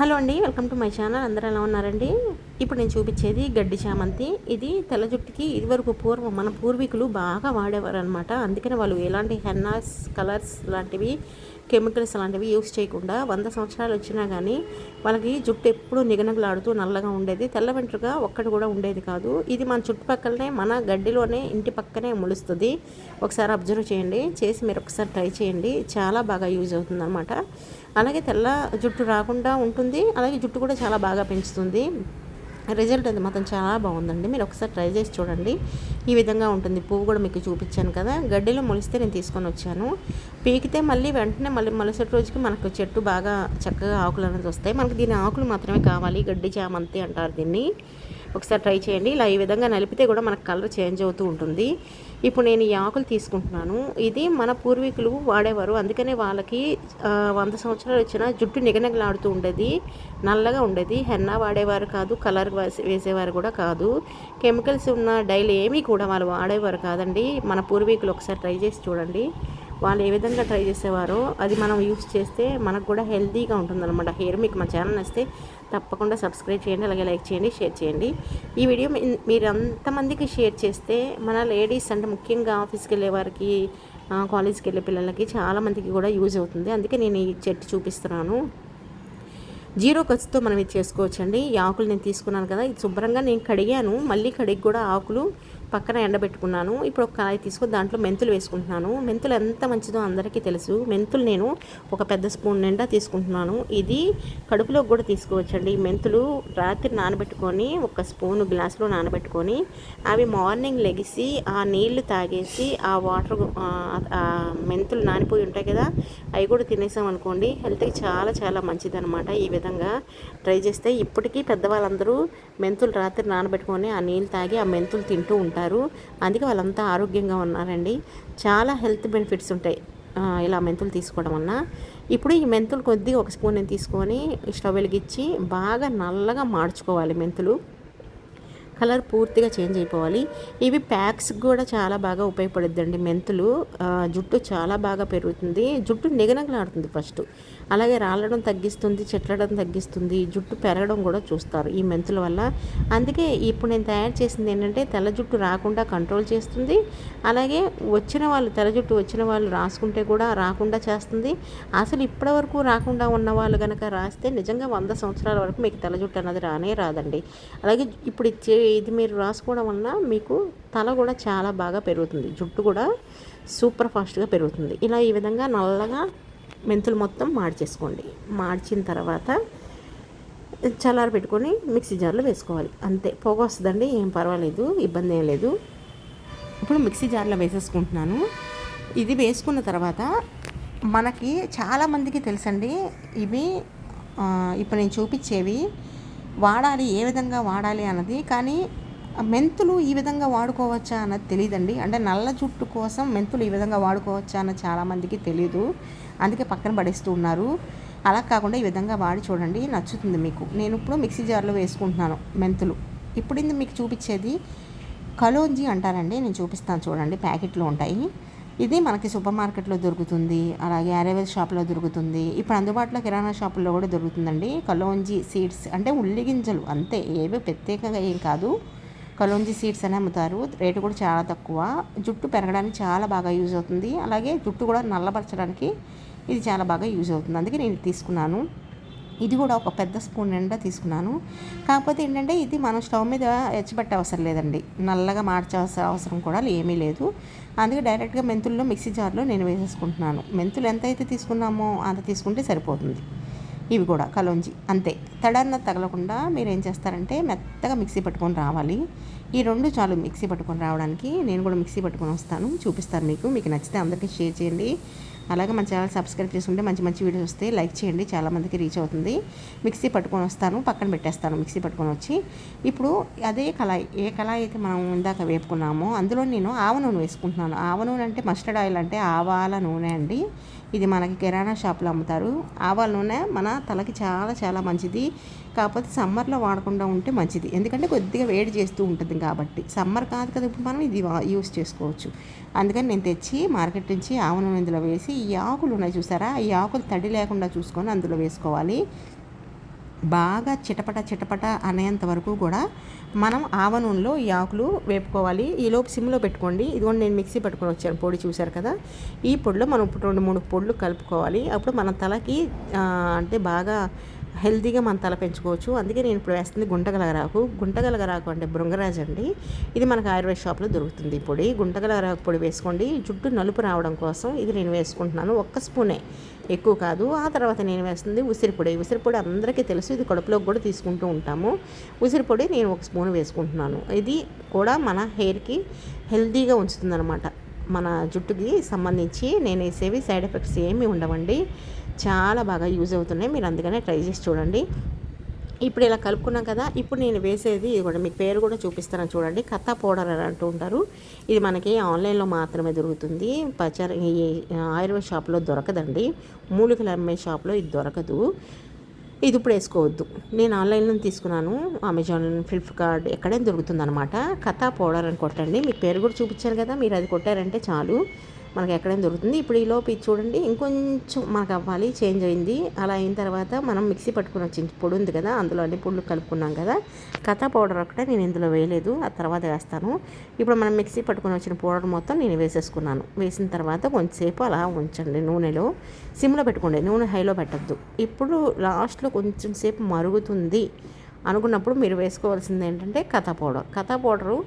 Hello అండి welcome to my channel. అందరూ ఎలా ఉన్నారండి? ఇప్పుడు నేను చూపించేది గడ్డి చామంతి. ఇది తెల్ల జుట్టుకి ఇదివరకు పూర్వం మన పూర్వీకులు బాగా వాడేవారు అనమాట అందుకని వాళ్ళు ఎలాంటి హెన్నాస్ కలర్స్ లాంటివి కెమికల్స్ లాంటివి యూస్ చేయకుండా వంద సంవత్సరాలు వచ్చినా కానీ వాళ్ళకి జుట్టు ఎప్పుడూ నిగనగలాడుతూ నల్లగా ఉండేది. తెల్ల వెంట్రుగా ఒక్కటి కూడా ఉండేది కాదు. ఇది మన చుట్టుపక్కలనే మన గడ్డిలోనే ఇంటి పక్కనే ములుస్తుంది. ఒకసారి అబ్జర్వ్ చేయండి. చేసి మీరు ఒకసారి ట్రై చేయండి. చాలా బాగా యూజ్ అవుతుంది అనమాట అలాగే తెల్ల జుట్టు రాకుండా ఉంటుంది. అలాగే జుట్టు కూడా చాలా బాగా పెంచుతుంది. రిజల్ట్ అది మాత్రం చాలా బాగుందండి. మీరు ఒకసారి ట్రై చేసి చూడండి. ఈ విధంగా ఉంటుంది. పువ్వు కూడా మీకు చూపించాను కదా. గడ్డిలో మొలిస్తే నేను తీసుకొని వచ్చాను. పీకితే మళ్ళీ వెంటనే మళ్ళీ మరుసటి రోజుకి మనకు చెట్టు బాగా చక్కగా ఆకులు అనేది వస్తాయి. మనకి దీని ఆకులు మాత్రమే కావాలి. గడ్డి చామంతి అంటారు దీన్ని. ఒకసారి ట్రై చేయండి. ఇలా ఈ విధంగా నలిపితే కూడా మనకు కలర్ చేంజ్ అవుతూ ఉంటుంది. ఇప్పుడు నేను ఈ ఆకులు తీసుకుంటున్నాను. ఇది మన పూర్వీకులు వాడేవారు. అందుకనే వాళ్ళకి వంద సంవత్సరాలు వచ్చిన జుట్టు నిగనగలాడుతూ ఉండేది. నల్లగా ఉండేది. హెన్నా వాడేవారు కాదు కలర్ వేసేవారు కూడా కాదు. కెమికల్స్ ఉన్న డైలీ ఏమీ కూడా వాళ్ళు వాడేవారు కాదండి. మన పూర్వీకులు ఒకసారి ట్రై చేసి చూడండి. వాళ్ళు ఏ విధంగా ట్రై చేసేవారో అది మనం యూస్ చేస్తే మనకు కూడా హెల్తీగా ఉంటుందన్నమాట. హెయిర్ మీకు మా ఛానల్ నచ్చితే తప్పకుండా సబ్స్క్రైబ్ చేయండి అలాగే లైక్ చేయండి షేర్ చేయండి. ఈ వీడియో మీరు అంతమందికి షేర్ చేస్తే మన లేడీస్ అంటే ముఖ్యంగా ఆఫీస్కి వెళ్ళే వారికి కాలేజ్కి వెళ్ళే పిల్లలకి చాలామందికి కూడా యూజ్ అవుతుంది. అందుకే నేను ఈ చెట్టు చూపిస్తున్నాను. జీరో ఖర్చుతో మనం ఇది చేసుకోవచ్చండి. ఈ ఆకులు నేను తీసుకున్నాను కదా ఇది శుభ్రంగా నేను కడిగాను. మళ్ళీ కడిగి కూడా ఆకులు పక్కన ఎండబెట్టుకున్నాను. ఇప్పుడు ఒక కళాయి తీసుకొని దాంట్లో మెంతులు వేసుకుంటున్నాను. మెంతులు ఎంత మంచిదో అందరికీ తెలుసు. మెంతులు నేను ఒక పెద్ద స్పూన్ నిండా తీసుకుంటున్నాను. ఇది కడుపులో కూడా తీసుకోవచ్చండి. మెంతులు రాత్రి నానబెట్టుకొని ఒక స్పూన్ గ్లాస్లో నానబెట్టుకొని అవి మార్నింగ్ లెగిసి ఆ నీళ్ళు తాగేసి ఆ వాటర్ మెంతులు నానిపోయి ఉంటాయి కదా అవి కూడా తినేసాం అనుకోండి హెల్త్కి చాలా చాలా మంచిదనమాట ఈ విధంగా ట్రై చేస్తే. ఇప్పటికీ పెద్దవాళ్ళందరూ మెంతులు రాత్రి నానబెట్టుకొని ఆ నీళ్ళు తాగి ఆ మెంతులు తింటూ ఉంటారు. ఉంటారు. అందుకే వాళ్ళంతా ఆరోగ్యంగా ఉన్నారండి. చాలా హెల్త్ బెనిఫిట్స్ ఉంటాయి. ఇలా మెంతులు తీసుకోవడం వలన. ఇప్పుడు ఈ మెంతులు కొద్దిగా ఒక స్పూన్ తీసుకొని స్టవ్ వెలిగించి బాగా నల్లగా మార్చుకోవాలి మెంతులు. కలర్ పూర్తిగా చేంజ్ అయిపోవాలి. ఇవి ప్యాక్స్ కూడా చాలా బాగా ఉపయోగపడుద్దండి మెంతులు. జుట్టు చాలా బాగా పెరుగుతుంది. జుట్టు నిగనగలాడుతుంది ఫస్ట్. అలాగే రాలడం తగ్గిస్తుంది చెట్లడం తగ్గిస్తుంది జుట్టు పెరగడం కూడా చూస్తారు ఈ మెంతుల వల్ల. అందుకే ఇప్పుడు నేను తయారు చేసింది ఏంటంటే తెల్ల జుట్టు రాకుండా కంట్రోల్ చేస్తుంది. అలాగే వచ్చిన వాళ్ళు తెల్ల జుట్టు వచ్చిన వాళ్ళు రాసుకుంటే కూడా రాకుండా చేస్తుంది. అసలు ఇప్పటి వరకు రాకుండా ఉన్న వాళ్ళు కనుక రాస్తే నిజంగా వంద సంవత్సరాల వరకు మీకు తెల్ల జుట్టు అన్నది రానే రాదండి. అలాగే ఇప్పుడు ఇచ్చే ఇది మీరు రాసుకోవడం వలన మీకు తల కూడా చాలా బాగా పెరుగుతుంది. జుట్టు కూడా సూపర్ ఫాస్ట్గా పెరుగుతుంది. ఇలా ఈ విధంగా నల్లగా మెంతులు మొత్తం మార్చేసుకోండి. మార్చిన తర్వాత చల్లార పెట్టుకొని మిక్సీ జార్లో వేసుకోవాలి. అంతే. పొగ వస్తుందండి ఏం పర్వాలేదు ఇబ్బంది ఏం లేదు. ఇప్పుడు మిక్సీ జార్లో వేసేసుకుంటున్నాను. ఇది వేసుకున్న తర్వాత మనకి చాలామందికి తెలుసండి ఇవి ఇప్పుడు నేను చూపించేవి వాడాలి ఏ విధంగా వాడాలి అన్నది. కానీ మెంతులు ఈ విధంగా వాడుకోవచ్చా అన్నది తెలియదండి అంటే నల్ల జుట్టు కోసం మెంతులు ఈ విధంగా వాడుకోవచ్చా అన్నది చాలామందికి తెలియదు అందుకే పక్కన పడేస్తూ ఉన్నారు. అలా కాకుండా ఈ విధంగా వాడి చూడండి నచ్చుతుంది మీకు. నేను ఇప్పుడు మిక్సీ జార్లో వేసుకుంటున్నాను మెంతులు. ఇప్పుడు ఇది మీకు చూపించేది కలోంజీ అంటారండి. నేను చూపిస్తాను చూడండి ప్యాకెట్లో ఉంటాయి. ఇది మనకి సూపర్ మార్కెట్లో దొరుకుతుంది అలాగే అరేవేల్ షాప్లో దొరుకుతుంది. ఇప్పుడు అందుబాటులో కిరాణా షాపుల్లో కూడా దొరుకుతుందండి. కలోంజీ సీడ్స్ అంటే ఉల్లి గింజలు అంతే ఏవో ప్రత్యేకంగా ఏం కాదు. కలోంజీ సీడ్స్ అని అమ్ముతారు రేటు కూడా చాలా తక్కువ. జుట్టు పెరగడానికి చాలా బాగా యూజ్ అవుతుంది. అలాగే జుట్టు కూడా నల్లపరచడానికి ఇది చాలా బాగా యూజ్ అవుతుంది. అందుకే నేను తీసుకున్నాను. ఇది కూడా ఒక పెద్ద స్పూన్ నిండా తీసుకున్నాను. కాకపోతే ఏంటంటే ఇది మనం స్టవ్ మీద ఎచ్చిపెట్టే అవసరం లేదండి. నల్లగా మార్చాల్సిన అవసరం కూడా ఏమీ లేదు. అందుకే డైరెక్ట్గా మెంతుల్లో మిక్సీ జార్లో నేను వేసేసుకుంటున్నాను. మెంతులు ఎంత అయితే తీసుకున్నామో అంత తీసుకుంటే సరిపోతుంది. ఇవి కూడా కలోంజి. అంతే. తడన్న తగలకుండా మీరు ఏం చేస్తారంటే మెత్తగా మిక్సీ పట్టుకొని రావాలి. ఈ రెండు చాలు మిక్సీ పట్టుకొని రావడానికి నేను కూడా మిక్సీ పట్టుకొని వస్తాను. చూపిస్తాను మీకు. మీకు నచ్చితే అందరికీ షేర్ చేయండి. అలాగే మన ఛానల్ సబ్స్క్రైబ్ చేసుకుంటే మంచి మంచి వీడియోస్ వస్తే లైక్ చేయండి. చాలామందికి రీచ్ అవుతుంది. మిక్సీ పట్టుకొని వస్తాను. పక్కన పెట్టేస్తాను మిక్సీ పట్టుకొని వచ్చి. ఇప్పుడు అదే కళాయి ఏ కళాయి అయితే మనం ఇందాక వేపుకున్నామో అందులో నేను ఆవ నూనె వేసుకుంటున్నాను. ఆవ నూనె అంటే మస్టర్డ్ ఆయిల్ అంటే ఆవాల నూనె అండి. ఇది మనకి కిరాణా షాప్లో అమ్ముతారు. ఆవాల నూనె మన తలకి చాలా చాలా మంచిది. కాకపోతే సమ్మర్లో వాడకుండా ఉంటే మంచిది. ఎందుకంటే కొద్దిగా వేడి చేస్తూ ఉంటుంది కాబట్టి. సమ్మర్ కాదు కదా ఇప్పుడు మనం ఇది యూస్ చేసుకోవచ్చు. అందుకని నేను తెచ్చి మార్కెట్ నుంచి ఆవ నూనె ఇందులో వేసి ఈ ఆకులు ఉన్నాయి చూసారా? ఈ ఆకులు తడి లేకుండా చూసుకొని అందులో వేసుకోవాలి. బాగా చిటపట చిటపట అనేంత వరకు కూడా మనం ఆవ నూనెలో ఈ ఆకులు వేపుకోవాలి. ఈలోపు సిమ్లో పెట్టుకోండి. ఇదిగోండి నేను మిక్సీ పట్టుకొని వచ్చాను. పొడి చూశారు కదా? ఈ పొడిలో మనం ఇప్పుడు రెండు మూడు పొడులు కలుపుకోవాలి. అప్పుడు మన తలకి అంటే బాగా హెల్తీగా మన తల పెంచుకోవచ్చు. అందుకే నేను ఇప్పుడు వేస్తుంది గుంటగలగరాకు. గుంటగలగరాకు అంటే బృంగరాజ్ అండి. ఇది మనకు ఆయుర్వేద షాప్లో దొరుకుతుంది పొడి. గుంటగలగరాకు పొడి వేసుకోండి జుట్టు నలుపు రావడం కోసం ఇది నేను వేసుకుంటున్నాను. ఒక్క స్పూనే. ఎక్కువ కాదు. ఆ తర్వాత నేను వేస్తుంది ఉసిరిపొడి ఉసిరిపొడి అందరికీ తెలుసు. ఇది కడుపులోకి కూడా తీసుకుంటూ ఉంటాము. ఉసిరిపొడి నేను ఒక స్పూన్ వేసుకుంటున్నాను. ఇది కూడా మన హెయిర్కి హెల్తీగా ఉంచుతుందన్నమాట. మన జుట్టుకి సంబంధించి నేను వేసేవి సైడ్ ఎఫెక్ట్స్ ఏమీ ఉండవండి. చాలా బాగా యూజ్ అవుతున్నాయి. మీరు అందుకనే ట్రై చేసి చూడండి. ఇప్పుడు ఇలా కలుపుకున్నాం కదా ఇప్పుడు నేను వేసేది ఇది కూడా మీకు పేరు కూడా చూపిస్తాను చూడండి. కత్తా పౌడర్ అని అంటూ ఉంటారు. ఇది మనకి ఆన్లైన్లో మాత్రమే దొరుకుతుంది. పచర్ ఈ ఆయుర్వేద షాప్లో దొరకదండి. మూలికలు అమ్మే షాప్లో ఇది దొరకదు. ఇది ఇప్పుడు వేసుకోవద్దు. నేను ఆన్లైన్లో తీసుకున్నాను. అమెజాన్ ఫ్లిప్కార్ట్ ఎక్కడైనా దొరుకుతుంది అనమాట కథా పౌడర్ అని కొట్టండి. మీకు పేరు కూడా చూపించారు కదా మీరు అది కొట్టారంటే చాలు. మనకి ఎక్కడైనా దొరుకుతుంది. ఇప్పుడు ఈ లోపు ఇది చూడండి ఇంకొంచెం మనకు అవ్వాలి చేంజ్ అయింది. అలా అయిన తర్వాత మనం మిక్సీ పట్టుకుని వచ్చింది పొడి ఉంది కదా అందులో అన్ని పొడులు కలుపుకున్నాం కదా కథా పౌడర్ ఒకటే నేను ఇందులో వేయలేదు ఆ తర్వాత వేస్తాను. ఇప్పుడు మనం మిక్సీ పట్టుకుని వచ్చిన పౌడర్ మొత్తం నేను వేసేసుకున్నాను. వేసిన తర్వాత కొంచెంసేపు అలా ఉంచండి నూనెలో. సిమ్లో పెట్టుకోండి నూనె హైలో పెట్టద్దు. ఇప్పుడు లాస్ట్లో కొంచెం సేపు మరుగుతుంది. అనుకున్నప్పుడు మీరు వేసుకోవాల్సింది ఏంటంటే కథా పౌడర్. కథా పౌడరు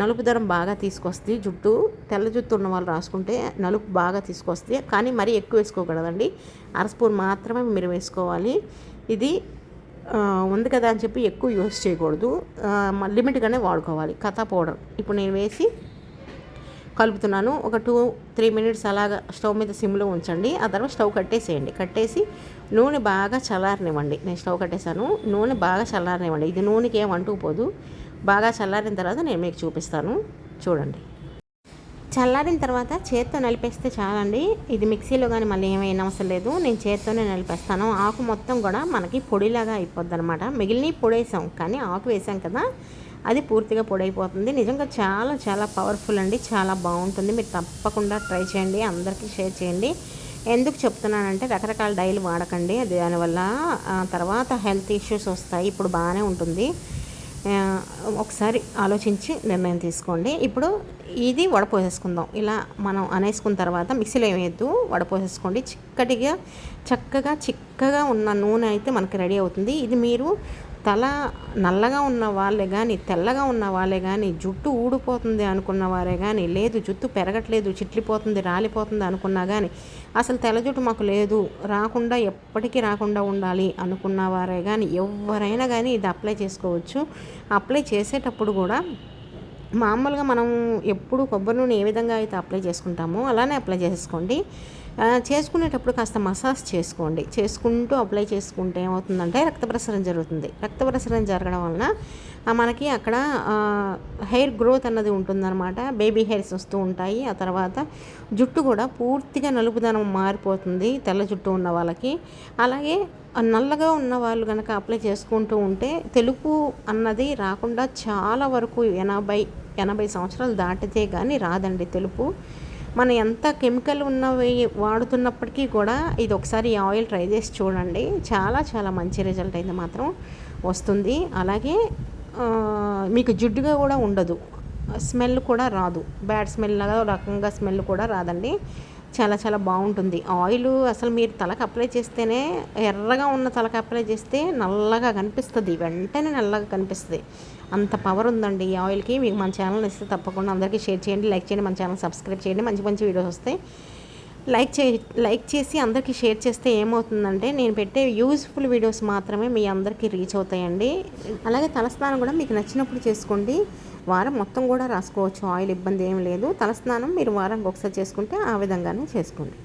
నలుపు దరం బాగా తీసుకొస్తుంది. జుట్టు తెల్ల జుట్టు ఉన్న వాళ్ళు రాసుకుంటే నలుపు బాగా తీసుకొస్తుంది. కానీ మరీ ఎక్కువ వేసుకోకూడదండి. అర స్పూన్ మాత్రమే మీరు వేసుకోవాలి. ఇది ఉంది కదా అని చెప్పి ఎక్కువ యూస్ చేయకూడదు. లిమిట్గానే వాడుకోవాలి. కథా పౌడర్. ఇప్పుడు నేను వేసి కలుపుతున్నాను. ఒక టూ త్రీ మినిట్స్ అలాగా స్టవ్ మీద సిమ్లో ఉంచండి. ఆ తర్వాత స్టవ్ కట్టేసేయండి. కట్టేసి నూనె బాగా చల్లారనివ్వండి. నేను స్టవ్ కట్టేశాను. నూనె బాగా చల్లారనివ్వండి. ఇది నూనెకి ఏం అంటుకుపోదు. బాగా చల్లారిన తర్వాత నేను మీకు చూపిస్తాను. చూడండి. చల్లారిన తర్వాత చేత్తో నలిపేస్తే చాలండి. ఇది మిక్సీలో కానీ మళ్ళీ ఏమైనా అవసరం లేదు. నేను చేత్తోనే నలిపేస్తాను. ఆకు మొత్తం కూడా మనకి పొడిలాగా అయిపోద్ది అనమాట మిగిలిన పొడి వేసాం కానీ ఆకు వేసాం కదా. అది పూర్తిగా పొడైపోతుంది. నిజంగా చాలా చాలా పవర్ఫుల్ అండి. చాలా బాగుంటుంది. మీరు తప్పకుండా ట్రై చేయండి. అందరికీ షేర్ చేయండి. ఎందుకు చెప్తున్నానంటే రకరకాల డైలు వాడకండి. అది దానివల్ల ఆ, తర్వాత హెల్త్ ఇష్యూస్ వస్తాయి. ఇప్పుడు బాగానే ఉంటుంది. ఒకసారి ఆలోచించి నిర్ణయం తీసుకోండి. ఇప్పుడు ఇది వడపోసేసుకుందాం. ఇలా మనం అనేసుకున్న తర్వాత మిక్సీలో ఏమేయద్దు వడపోసేసుకోండి. చిక్కటిగా చక్కగా చిక్కగా ఉన్న నూనె అయితే మనకి రెడీ అవుతుంది. ఇది మీరు తల నల్లగా ఉన్న వాళ్ళే కానీ తెల్లగా ఉన్న వాళ్ళే కానీ జుట్టు ఊడిపోతుంది అనుకున్న వారే కానీ లేదు జుట్టు పెరగట్లేదు చిట్లిపోతుంది రాలిపోతుంది అనుకున్నా కానీ అసలు తెల్ల జుట్టు మాకు లేదు రాకుండా ఎప్పటికీ రాకుండా ఉండాలి అనుకున్న వారే కానీ ఎవరైనా కానీ ఇది అప్లై చేసుకోవచ్చు. అప్లై చేసేటప్పుడు కూడా మామూలుగా మనం ఎప్పుడు కొబ్బరి నూనె ఏ విధంగా అయితే అప్లై చేసుకుంటామో అలానే అప్లై చేసుకోండి. చేసుకునేటప్పుడు కాస్త మసాజ్ చేసుకోండి. చేసుకుంటూ అప్లై చేసుకుంటే ఏమవుతుందంటే రక్త ప్రసరణ జరుగుతుంది. రక్త ప్రసరణ జరగడం వలన మనకి అక్కడ హెయిర్ గ్రోత్ అన్నది ఉంటుందన్నమాట. బేబీ హెయిర్స్ వస్తూ ఉంటాయి. ఆ తర్వాత జుట్టు కూడా పూర్తిగా నలుపుదనం మారిపోతుంది తెల్ల జుట్టు ఉన్న వాళ్ళకి. అలాగే నల్లగా ఉన్న వాళ్ళు కనుక అప్లై చేసుకుంటూ ఉంటే తెలుపు అన్నది రాకుండా చాలా వరకు ఎనభై ఎనభై సంవత్సరాలు దాటితే కానీ రాదండి తెలుపు. మనం ఎంత కెమికల్ ఉన్నవి వాడుతున్నప్పటికీ కూడా ఇది ఒకసారి ఈ ఆయిల్ ట్రై చేసి చూడండి. చాలా చాలా మంచి రిజల్ట్ అయితే మాత్రం వస్తుంది. అలాగే మీకు జిడ్డుగా కూడా ఉండదు. స్మెల్ కూడా రాదు. బ్యాడ్ స్మెల్ లాగా రకంగా స్మెల్ కూడా రాదండి. చాలా చాలా బాగుంటుంది. ఆయిల్ అసలు మీరు తలకు అప్లై చేస్తేనే ఎర్రగా ఉన్న తలకు అప్లై చేస్తే నల్లగా కనిపిస్తుంది. వెంటనే నల్లగా కనిపిస్తుంది. అంత పవర్ ఉందండి. ఈ ఆయిల్కి మీకు మన ఛానల్ ఇస్తే తప్పకుండా అందరికీ షేర్ చేయండి లైక్ చేయండి మన ఛానల్ సబ్స్క్రైబ్ చేయండి. మంచి మంచి వీడియోస్ వస్తాయి. లైక్ చే లైక్ చేసి అందరికీ షేర్ చేస్తే ఏమవుతుందంటే నేను పెట్టే యూజ్ఫుల్ వీడియోస్ మాత్రమే మీ అందరికీ రీచ్ అవుతాయండి. అలాగే తలస్నానం కూడా మీకు నచ్చినప్పుడు చేసుకోండి. వారం మొత్తం కూడా రాసుకోవచ్చు ఆయిల్ ఇబ్బంది ఏం లేదు. తలస్నానం మీరు వారానికి ఒకసారి చేసుకుంటే ఆ విధంగానే చేసుకోండి.